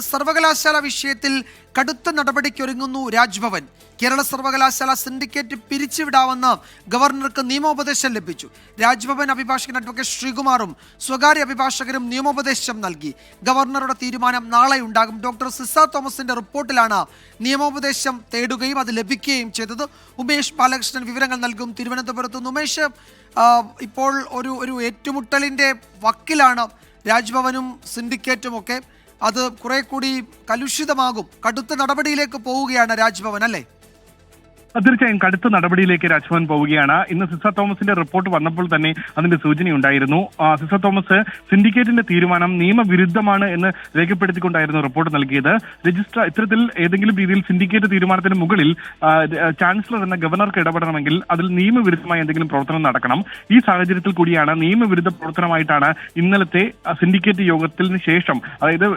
സർവകലാശാല വിഷയത്തിൽ കടുത്ത നടപടിക്കൊരുങ്ങുന്നു രാജ്ഭവൻ. കേരള സർവകലാശാല സിൻഡിക്കേറ്റ് പിരിച്ചുവിടാമെന്ന് ഗവർണർക്ക് നിയമോപദേശം ലഭിച്ചു. രാജ്ഭവൻ അഭിഭാഷകൻ അഡ്വക്കേറ്റ് ശ്രീകുമാറും സ്വകാര്യ അഭിഭാഷകരും നിയമോപദേശം നൽകി. ഗവർണറുടെ തീരുമാനം നാളെ ഉണ്ടാകും. ഡോക്ടർ സിസ തോമസിന്റെ റിപ്പോർട്ടിലാണ് നിയമോപദേശം തേടുകയും അത് ലഭിക്കുകയും ചെയ്തത്. ഉമേഷ് ബാലകൃഷ്ണൻ വിവരങ്ങൾ നൽകും. തിരുവനന്തപുരത്ത് ഉമേഷ് ഇപ്പോൾ ഒരു ഒരു ഏറ്റുമുട്ടലിന്റെ വക്കിലാണ് രാജ്ഭവനും സിൻഡിക്കേറ്റും ഒക്കെ അത് കുറെ കൂടി കലുഷിതമാകും. കടുത്ത നടപടിയിലേക്ക് പോവുകയാണ് രാജ്ഭവൻ അല്ലേ? തീർച്ചയായും കടുത്ത നടപടിയിലേക്ക് രാജ്ഭവൻ പോവുകയാണ്. ഇന്ന് സിസ തോമസിന്റെ റിപ്പോർട്ട് വന്നപ്പോൾ തന്നെ അതിന്റെ സൂചനയുണ്ടായിരുന്നു. സിസ തോമസ് സിൻഡിക്കേറ്റിന്റെ തീരുമാനം നിയമവിരുദ്ധമാണ് എന്ന് രേഖപ്പെടുത്തിക്കൊണ്ടായിരുന്നു റിപ്പോർട്ട് നൽകിയത്. രജിസ്ട്രാർ ഇത്തരത്തിൽ ഏതെങ്കിലും രീതിയിൽ സിൻഡിക്കേറ്റ് തീരുമാനത്തിന് മുകളിൽ ചാൻസലർ എന്ന ഗവർണർക്ക് ഇടപെടണമെങ്കിൽ അതിൽ നിയമവിരുദ്ധമായ എന്തെങ്കിലും പ്രവർത്തനം നടക്കണം. ഈ സാഹചര്യത്തിൽ കൂടിയാണ് നിയമവിരുദ്ധ പ്രവർത്തനമായിട്ടാണ് ഇന്നലത്തെ സിൻഡിക്കേറ്റ് യോഗത്തിന് ശേഷം അതായത്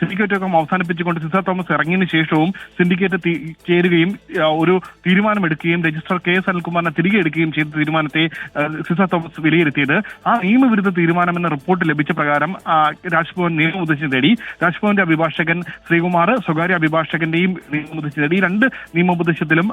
സിൻഡിക്കേറ്റ് യോഗം അവസാനിപ്പിച്ചുകൊണ്ട് സിസ തോമസ് ഇറങ്ങിയതിനു ശേഷവും സിൻഡിക്കേറ്റ് ചേരുകയും ഒരു തീരുമാനമെടുക്കുകയും രജിസ്ട്രാർ കെ എസ് അനിൽകുമാറിനെ തിരികെ എടുക്കുകയും ചെയ്ത തീരുമാനത്തെ സിസ തോമസ് വിലയിരുത്തിയത്. ആ നിയമവിരുദ്ധ തീരുമാനമെന്ന റിപ്പോർട്ട് ലഭിച്ച പ്രകാരം രാജ്ഭവൻ നിയമോപദേശം തേടി. രാജ്ഭവന്റെ അഭിഭാഷകൻ ശ്രീകുമാർ സ്വകാര്യ അഭിഭാഷകന്റെയും നിയമോപദേശം തേടി. രണ്ട് നിയമോപദേശത്തിലും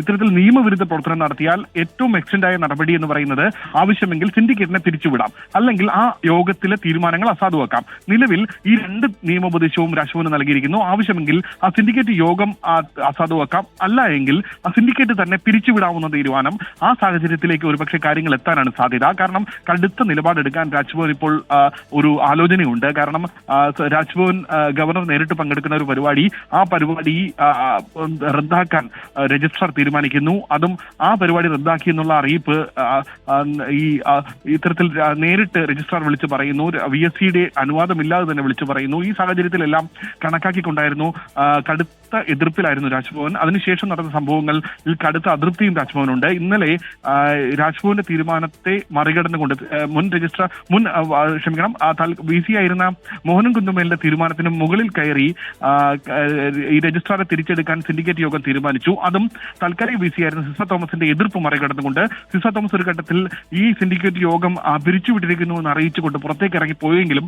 ഇത്തരത്തിൽ നിയമവിരുദ്ധ പ്രവർത്തനം നടത്തിയാൽ ഏറ്റവും എക്സ്റ്റൻഡായ നടപടി എന്ന് പറയുന്നത് ആവശ്യമെങ്കിൽ സിൻഡിക്കേറ്റിനെ പിരിച്ചുവിടാം അല്ലെങ്കിൽ ആ യോഗത്തിലെ തീരുമാനങ്ങൾ അസാധുവാക്കാം. നിലവിൽ ഈ രണ്ട് നിയമോപദേശവും രാജ്ഭവന് നൽകിയിരിക്കുന്നു. ആവശ്യമെങ്കിൽ ആ സിൻഡിക്കേറ്റ് യോഗം അസാധുവാക്കാം. അല്ല എങ്കിൽ ആ സിൻഡിക്കേറ്റ് തന്നെ പിരിച്ചുവിടാവുന്ന തീരുമാനം ആ സാഹചര്യത്തിലേക്ക് ഒരുപക്ഷെ കാര്യങ്ങൾ എത്താനാണ് സാധ്യത. കാരണം കടുത്ത നിലപാടെടുക്കാൻ രാജ്ഭവൻ ഇപ്പോൾ ഒരു ആലോചനയുണ്ട്. കാരണം രാജ്ഭവൻ ഗവർണർ നേരിട്ട് പങ്കെടുക്കുന്ന ഒരു പരിപാടി ആ പരിപാടി റദ്ദാക്കാൻ രജിസ്ട്രാർ തീരുമാനിക്കുന്നു. അതും ആ പരിപാടി റദ്ദാക്കി എന്നുള്ള അറിയിപ്പ് ഈ ഇത്തരത്തിൽ നേരിട്ട് രജിസ്ട്രാർ വിളിച്ചു പറയുന്നു. വി എസ് സിയുടെ അനുവാദമില്ലാതെ തന്നെ വിളിച്ചു പറയുന്നു. ഈ സാഹചര്യത്തിലെല്ലാം കണക്കാക്കിക്കൊണ്ടായിരുന്നു കടുത്ത എതിർപ്പിലായിരുന്നു രാജ്ഭവൻ. അതിനുശേഷം നടന്ന സംഭവങ്ങളിൽ കടുത്ത അതൃപ്തിയും രാജ്ഭവനുണ്ട്. ഇന്നലെ രാജ്ഭവന്റെ തീരുമാനത്തെ മറികടന്നുകൊണ്ട് മുൻ രജിസ്ട്രാർ മുൻ ക്ഷമിക്കണം വി സി ആയിരുന്ന മോഹനൻ കുന്നുമേലിന്റെ തീരുമാനത്തിന് മുകളിൽ കയറി ഈ രജിസ്ട്രാറെ തിരിച്ചെടുക്കാൻ സിൻഡിക്കേറ്റ് യോഗം തീരുമാനിച്ചു. അതും തൽക്കാലിക വി സി ആയിരുന്ന സിസ തോമസിന്റെ എതിർപ്പ് മറികടന്നുകൊണ്ട് സിസ്മ തോമസ് ഒരു ഘട്ടത്തിൽ ഈ സിൻഡിക്കേറ്റ് യോഗം പിരിച്ചുവിട്ടിരിക്കുന്നു എന്ന് അറിയിച്ചുകൊണ്ട് പുറത്തേക്ക് ഇറങ്ങി പോയെങ്കിലും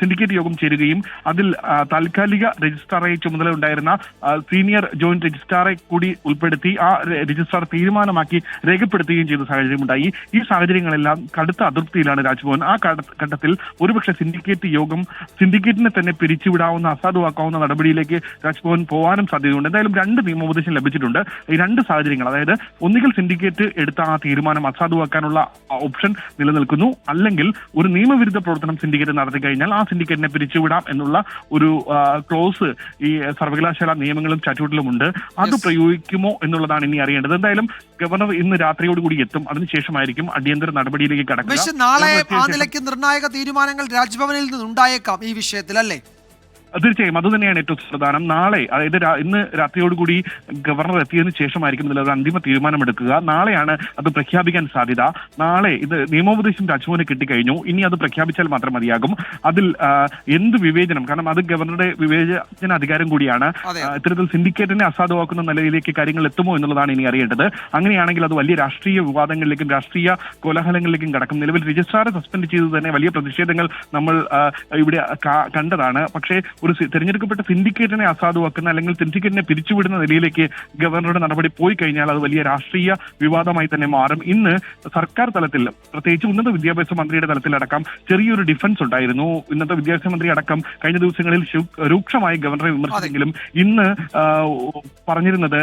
സിൻഡിക്കേറ്റ് യോഗം ചേരുകയും അതിൽ താൽക്കാലിക രജിസ്ട്രാറെ ചുമതല ഉണ്ടായിരുന്ന സീനിയർ ജോയിന്റ് രജിസ്ട്രാറെ കൂടി ഉൾപ്പെടുത്തി ആ രജിസ്ട്രാർ തീരുമാനമാക്കി രേഖപ്പെടുത്തുകയും ചെയ്ത സാഹചര്യമുണ്ടായി. ഈ സാഹചര്യങ്ങളെല്ലാം കടുത്ത അതൃപ്തിയിലാണ് രാജ്ഭവൻ. ആ ഘട്ട- ഘട്ടത്തിൽ ഒരുപക്ഷെ സിൻഡിക്കേറ്റ് യോഗം സിൻഡിക്കേറ്റിനെ തന്നെ പിരിച്ചുവിടാവുന്ന അസാധുവാക്കാവുന്ന നടപടിയിലേക്ക് രാജ്ഭവൻ പോകാനും സാധ്യതയുണ്ട്. എന്തായാലും രണ്ട് നിയമോപദേശം ലഭിച്ചിട്ടുണ്ട്. ഈ രണ്ട് സാഹചര്യങ്ങൾ അതായത് ഒന്നുകിൽ സിൻഡിക്കേറ്റ് എടുത്ത ആ തീരുമാനം അസാധുവാക്കാനുള്ള ഓപ്ഷൻ നിലനിൽക്കുന്നു. അല്ലെങ്കിൽ ഒരു നിയമവിരുദ്ധ പ്രവർത്തനം സിൻഡിക്കേറ്റ് നടത്തി കഴിഞ്ഞാൽ ആ സിൻഡിക്കേറ്റിനെ പിരിച്ചുവിടാം എന്നുള്ള ഒരു ക്ലോസ് ഈ സർവകലാശാല നിയമങ്ങളും ഉണ്ട് അത് Yes. പ്രയോഗിക്കുമോ എന്നുള്ളതാണ് ഇനി അറിയേണ്ടത്. എന്തായാലും ഗവർണർ ഇന്ന് രാത്രിയോടുകൂടി എത്തും. അതിനുശേഷമായിരിക്കും അടിയന്തര നടപടിയിലേക്ക് കടക്കുക. നാളെ ആ നിലയ്ക്ക് നിർണായക തീരുമാനങ്ങൾ രാജ്ഭവനിൽ നിന്നുണ്ടായേക്കാം ഈ വിഷയത്തിൽ അല്ലേ തീർച്ചയായും. അത് തന്നെയാണ് ഏറ്റവും പ്രധാനം. നാളെ അതായത് ഇന്ന് രാത്രിയോടുകൂടി ഗവർണർ എത്തിയതിനു ശേഷമായിരിക്കും ഇതിൽ അന്തിമ തീരുമാനമെടുക്കുക. നാളെയാണ് അത് പ്രഖ്യാപിക്കാൻ സാധ്യത. നാളെ ഇത് നിയമോപദേശം രാജ്ഭവന് കിട്ടിക്കഴിഞ്ഞു. ഇനി അത് പ്രഖ്യാപിച്ചാൽ മാത്രം മതിയാകും. അതിൽ എന്ത് വിവേചനം? കാരണം അത് ഗവർണറുടെ വിവേചന അധികാരം കൂടിയാണ്. ഇത്തരത്തിൽ സിൻഡിക്കേറ്റിനെ അസാധുവാക്കുന്ന നിലയിലേക്ക് കാര്യങ്ങൾ എത്തുമോ എന്നുള്ളതാണ് ഇനി അറിയേണ്ടത്. അങ്ങനെയാണെങ്കിൽ അത് വലിയ രാഷ്ട്രീയ വിവാദങ്ങളിലേക്കും രാഷ്ട്രീയ കോലാഹലങ്ങളിലേക്കും കടക്കും. നിലവിൽ രജിസ്ട്രാറെ സസ്പെൻഡ് ചെയ്തത് തന്നെ വലിയ പ്രതിഷേധങ്ങൾ നമ്മൾ ഇവിടെ കണ്ടതാണ്. പക്ഷേ ഒരു തിരഞ്ഞെടുക്കപ്പെട്ട സിൻഡിക്കേറ്റിനെ അസാധുവാക്കുന്ന അല്ലെങ്കിൽ സിൻഡിക്കേറ്റിനെ പിരിച്ചുവിടുന്ന നിലയിലേക്ക് ഗവർണറുടെ നടപടി പോയി കഴിഞ്ഞാൽ അത് വലിയ രാഷ്ട്രീയ വിവാദമായി തന്നെ മാറും. ഇന്ന് സർക്കാർ തലത്തിൽ പ്രത്യേകിച്ച് ഉന്നത വിദ്യാഭ്യാസ മന്ത്രിയുടെ തലത്തിലടക്കം ചെറിയൊരു ഡിഫൻസ് ഉണ്ടായിരുന്നു. ഇന്നത്തെ വിദ്യാഭ്യാസ മന്ത്രി അടക്കം കഴിഞ്ഞ ദിവസങ്ങളിൽ രൂക്ഷമായി ഗവർണറെ വിമർശിച്ചെങ്കിലും ഇന്ന് പറഞ്ഞിരുന്നത്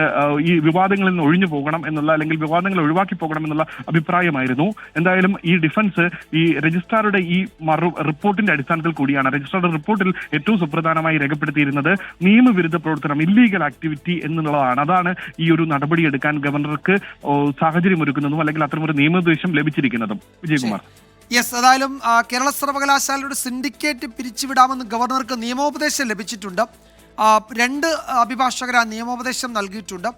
ഈ വിവാദങ്ങളിൽ നിന്ന് ഒഴിഞ്ഞു പോകണം എന്നുള്ള അല്ലെങ്കിൽ വിവാദങ്ങൾ ഒഴിവാക്കി പോകണം എന്നുള്ള അഭിപ്രായമായിരുന്നു. എന്തായാലും ഈ ഡിഫൻസ് ഈ രജിസ്ട്രാറുടെ ഈ മറു റിപ്പോർട്ടിന്റെ അടിസ്ഥാനത്തിൽ കൂടിയാണ്. രജിസ്ട്രാറുടെ റിപ്പോർട്ടിൽ ഏറ്റവും സുപ്രധാനമായി രേഖപ്പെടുത്തിയിരുന്നത് നിയമവിരുദ്ധ പ്രവർത്തനം ഇല്ലീഗൽ ആക്ടിവിറ്റി എന്നുള്ളതാണ്. അതാണ് ഈ ഒരു നടപടി എടുക്കാൻ ഗവർണർക്ക് സാഹചര്യം ഒരുക്കുന്നതും അല്ലെങ്കിൽ അത്തരമൊരു നിയമോപദേശം ലഭിച്ചിരിക്കുന്നതും. വിജയകുമാർ. യെസ് ഏതായാലും കേരള സർവകലാശാലയുടെ സിൻഡിക്കേറ്റ് പിരിച്ചുവിടാമെന്ന് ഗവർണർക്ക് നിയമോപദേശം ലഭിച്ചിട്ടുണ്ട്. രണ്ട് അഭിഭാഷകർ ആ നിയമോപദേശം നൽകിയിട്ടുണ്ട്.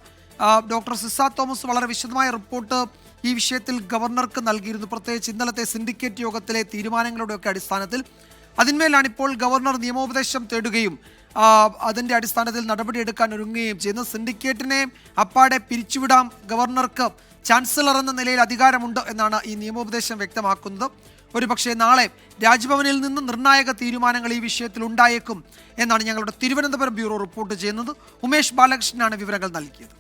ഡോക്ടർ സിസ തോമസ് വളരെ വിശദമായ റിപ്പോർട്ട് ഈ വിഷയത്തിൽ ഗവർണർക്ക് നൽകിയിരുന്നു. പ്രത്യേകിച്ച് ഇന്നലത്തെ സിൻഡിക്കേറ്റ് യോഗത്തിലെ തീരുമാനങ്ങളുടെയൊക്കെ അടിസ്ഥാനത്തിൽ അതിന്മേലാണ് ഇപ്പോൾ ഗവർണർ നിയമോപദേശം തേടുകയും അതിന്റെ അടിസ്ഥാനത്തിൽ നടപടിയെടുക്കാൻ ഒരുങ്ങുകയും ചെയ്യുന്ന സിൻഡിക്കേറ്റിനെ അപ്പാടെ പിരിച്ചുവിടാം ഗവർണർക്ക് ചാൻസലർ എന്ന നിലയിൽ അധികാരമുണ്ട് എന്നാണ് ഈ നിയമോപദേശം വ്യക്തമാക്കുന്നത്. ഒരുപക്ഷെ നാളെ രാജ്ഭവനിൽ നിന്ന് നിർണായക തീരുമാനങ്ങൾ ഈ വിഷയത്തിൽ ഉണ്ടായേക്കും എന്നാണ് ഞങ്ങളുടെ തിരുവനന്തപുരം ബ്യൂറോ റിപ്പോർട്ട് ചെയ്യുന്നത്. ഉമേഷ് ബാലകൃഷ്ണനാണ് വിവരങ്ങൾ നൽകിയത്.